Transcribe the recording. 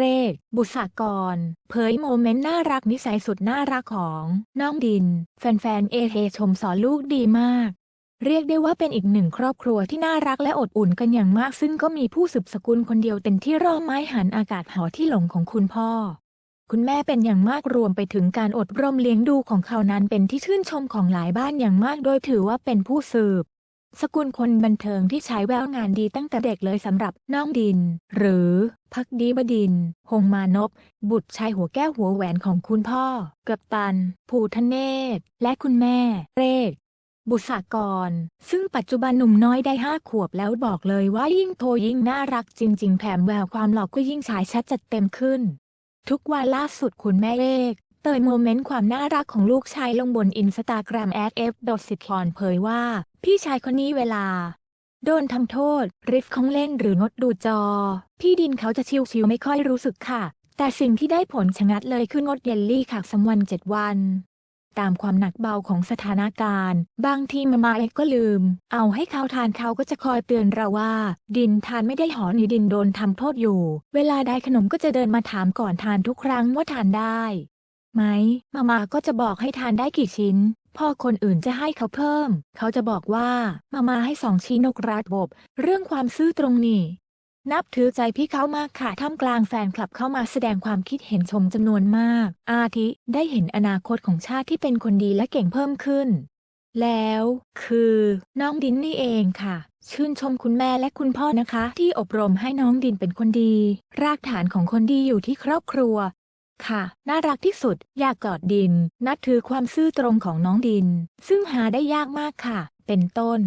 เรศ บุษกร เผยโมเมนต์น่ารักนิสัยสุดน่ารักของน้องดิน แฟนๆ เอเฮชมสอนลูกดีมาก เรียกได้ว่าเป็นอีกหนึ่งครอบครัวที่น่ารักและอบอุ่นกันอย่างมาก ซึ่งก็มีผู้สืบสกุลคนเดียวเป็นที่ร่อไม้หันอากาศหอที่หลงของคุณพ่อ คุณแม่เป็นอย่างมากรวมไปถึงการอดรมเลี้ยงดูของเขานั้นเป็นที่ชื่นชมของหลายบ้านอย่างมาก โดยถือว่าเป็นผู้สืบ สกุลคนบันเทิงที่ใช้แววงานดีตั้งแต่เด็กเลยสำหรับน้องดิน หรือพักดีบดิน หงมานพบุตรชายหัวแก้วหัวแหวนของคุณพ่อ เกือบตัน ภูทะเนศ และคุณแม่ เรศบุษากร ซึ่งปัจจุบันหนุ่มน้อยได้ห้าขวบแล้วบอกเลยว่ายิ่งโตยิ่งน่ารักจริง ๆ แถมแววความหล่อก็ยิ่งฉายชัดจัดเต็มขึ้น ทุกวันล่าสุดคุณแม่เลขเต ยโมเมนต์ความน่ารักของลูกชายลงบนอินสตาแกรมแอดเอฟดอสิทรเผยว่า พี่ชายคนนี้เวลา โดนทำโทษ ริฟของเล่นหรืองดดูจอ พี่ดินเขาจะชิวๆไม่ค่อยรู้สึกค่ะ แต่สิ่งที่ได้ผลชะงัดเลยคืองดเยลลี่ค่ะสำวันเจ็ดวัน ตามความหนักเบาของสถานการณ์ บางทีมามาเองก็ลืม เอาให้เขาทานเขาก็จะคอยเตือนเราว่า ดินทานไม่ได้หอนี่ดินโดนทำโทษอยู่ เวลาได้ขนมก็จะเดินมาถามก่อนทานทุกครั้งว่าทานได้ ไหม มามาก็จะบอกให้ทานได้กี่ชิ้นพ่อคนอื่นจะให้เขาเพิ่ม เขาจะบอกว่ามามาให้สองชิ้นนกราดบบ เรื่องความซื่อตรงนี้ นับถือใจพี่เขามากค่ะท่ามกลางแฟนคลับเข้ามาแสดงความคิดเห็นชมจำนวนมาก อาทิได้เห็นอนาคตของชาติที่เป็นคนดีและเก่งเพิ่มขึ้น แล้วคือน้องดินนี่เองค่ะ ชื่นชมคุณแม่และคุณพ่อนะคะ ที่อบรมให้น้องดินเป็นคนดี รากฐานของคนดีอยู่ที่ครอบครัว ค่ะ น่ารักที่สุด อยากกอดดิน นับถือความซื่อตรงของน้องดิน ซึ่งหาได้ยากมากค่ะ เป็นต้น